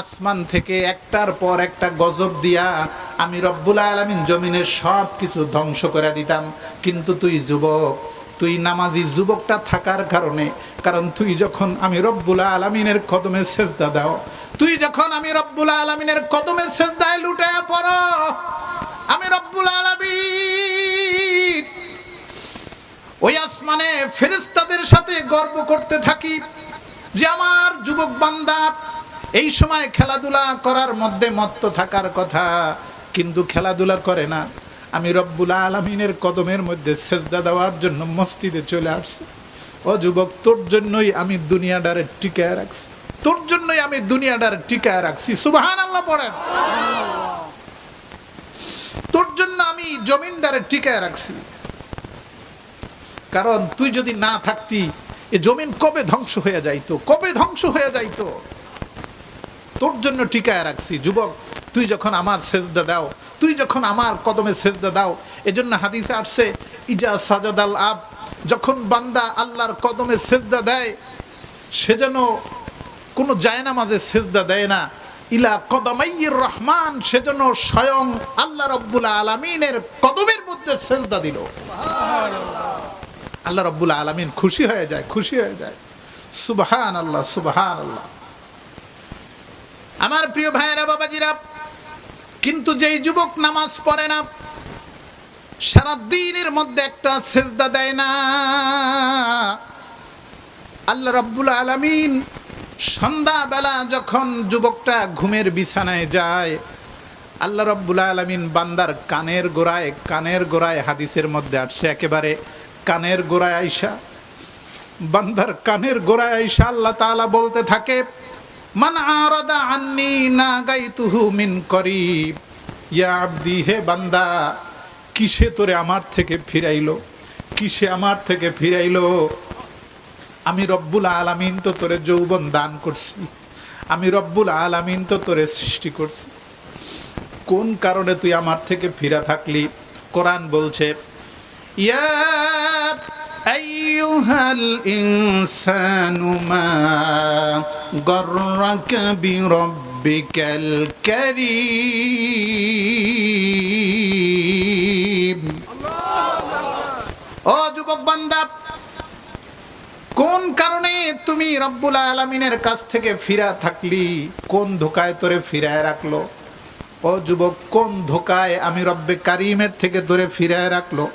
আসমান থেকে একটার পর একটা গজব দিয়া আমি রব্বুল আলমিন জমিনের সব কিছু ধ্বংস করে দিতাম। কিন্তু তুই যুবক, তুই নামাজি যুবকটা থাকার কারণে, কারণ তুই যখন আমি রব্বুল আলমিনের কদমে সেজদা দাও, তুই যখন আমি রব্বুল আলমিনের কদমে সেজদায় লুটে পড়, আমি রব্বুল আলমিন ওই আসমানে ফেরেস্তাদের সাথে গর্ব করতে থাকি যে আমার যুবক বান্দা এই সময় খেলাধুলা করার মধ্যে মত্ত থাকার কথা, কিন্তু খেলাধুলা করে না। আমি রব্বুল আলমিনের কদমের মধ্যে সেজদা দেওয়ার জন্য মসজিদে চলে আসছি। ও যুবক, তোর জন্যই আমি দুনিয়াটারে টিকায় রাখছি। তোর জন্যই আমি দুনিয়াটারে টিকায় রাখছি। সুবাহান আল্লাহ পড়েন। তোর জন্য আমি জমিনটারে টিকায় রাখছি। কারণ তুই যদি না থাকতি, এ জমিন কবে ধ্বংস হয়ে যাইতো? কবে ধ্বংস হয়ে যাইতো? তোর জন্য টিকায় রাখছি। যুবক, তুই যখন আমার সেজদা দাও, তুই যখন আমার কদমে সেজদা দাও, এজন্য হাদিসে আসছে, ইজা সাজাদাল আব যখন বান্দা আল্লাহর কদমে সেজদা দেয়, সে যেন কোনো জায়নামাজে সেজদা দেয় না। ইলা কদমাইয়ের রহমান সেজন্য স্বয়ং আল্লাহ রব্বুল আলমিনের কদমের মধ্যে সেজদা দিল। আল্লাহ রব্বুল আলমিন খুশি হয়ে যায়, খুশি হয়ে যায়। সুবহান আল্লাহ সুবহান আল্লাহ আমার প্রিয় ভাইয়েরা, বাবাজিরা, কিন্তু যেই যুবক নামাজ পড়ে না সারা দিনের মধ্যে একটা সেজদা দেয় না। আল্লাহ রব্বুল আলমিন সন্ধ্যাবেলা যখন যুবকটা ঘুমের বিছানায় যায়, আল্লাহ রব্বুল আলমিন বান্দার কানের গোড়ায় কানের গোড়ায় হাদিসের মধ্যে আসছে, একেবারে কানের গোড়ায় আইসা, বান্দার কানের গোড়ায় আইসা আল্লাহ তাআলা বলতে থাকে মান আরাদা আন্নি না গাইতুহু মিন করিব। ইয়া আব্দি, হে বান্দা, কিসে তোরে আমার থেকে ফিরাইলো? কিসে আমার থেকে ফিরাইলো? আমি রব্বুল আলামিন তো তোরে যৌবন দান করছি। আমি রব্বুল আলামিন তো তোরে সৃষ্টি করছি। কোন কারণে তুই আমার থেকে ফিরা থাকলি? কোরআন বলছে, ইয়া আইয়ুহাল ইনসানু মা غرك بربك الكريم ও যুবক বান্দা কোন কারণে তুমি রব্বুল আলমিনের কাছ থেকে ফিরা থাকলি কোন ধোকায় তোরে ফিরায় রাখলো ও যুবক কোন ধোকায় আমি রব্বে কারিমের থেকে তোরে ফিরায় রাখলো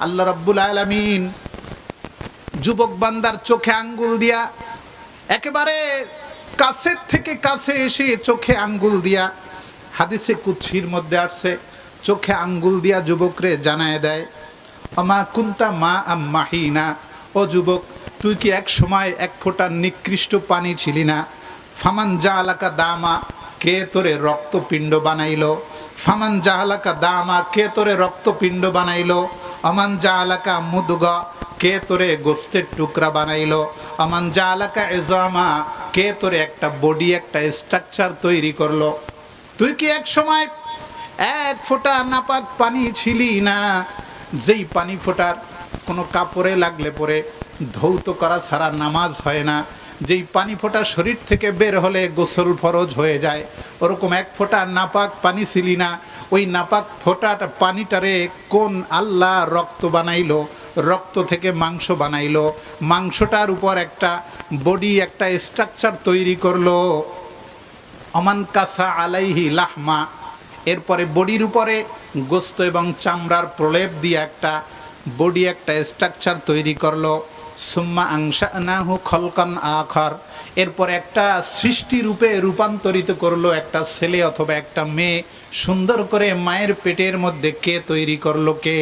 আল্লাহ রব্বুল আলমিন যুবক বান্দার চোখে আঙ্গুল দিয়া একেবারে কাছের থেকে কাছে এসে চোখে আঙ্গুল দিয়া হাদিসে কুচ্ছির মধ্যে আসছে, চোখে আঙ্গুল দিয়া যুবকরে জানায় দেয়, আমা কুন্তা মা আম মাহিনা? ও যুবক, তুই কি এক সময় এক ফোঁটা নিকৃষ্ট পানি ছিলি না? ফামান যা আলাকা দামা, কে তোরে রক্তপিণ্ড বানাইল? ফামান যা আলাকা দামা, কে তোরে রক্তপিণ্ড বানাইলো? অমান যা আলাকা মুদগ, কে তোরে গোস্তের টুকরা বানাইল? আমান যা আলাকা এজামা কে তোরে একটা বডি একটা স্ট্রাকচার তৈরি করল? তুই কি এক সময় এক ফোঁটা নাপাক পানি ছিলি না? যেই পানি ফোটার কোনো কাপড়ে লাগলে পরে ধৌত করা ছাড়া নামাজ হয় না। যেই পানি ফোঁটা শরীর থেকে বের হলে গোসল ফরজ হয়ে যায়। ওরকম এক ফোঁটা নাপাক পানি ছিলি না। ওই নাপাক ফোঁটাটা পানিটারে কোন আল্লাহ রক্ত বানাইলো? রক্ত থেকে মাংস বানাইলো। মাংসটার উপর একটা বডি, একটা স্ট্রাকচার তৈরি করল। অমান কাসা আলাইহি লাহমা। এরপরে বডির উপরে গোস্ত এবং চামড়ার প্রলেপ দিয়ে একটা বডি, একটা স্ট্রাকচার তৈরি করল। সুম্মা আংশা নাহু খলকান আখর। এরপর একটা সৃষ্টি রূপে রূপান্তরিত করল একটা ছেলে অথবা একটা মেয়ে। সুন্দর করে মায়ের পেটের মধ্যে কে তৈরি করল কে?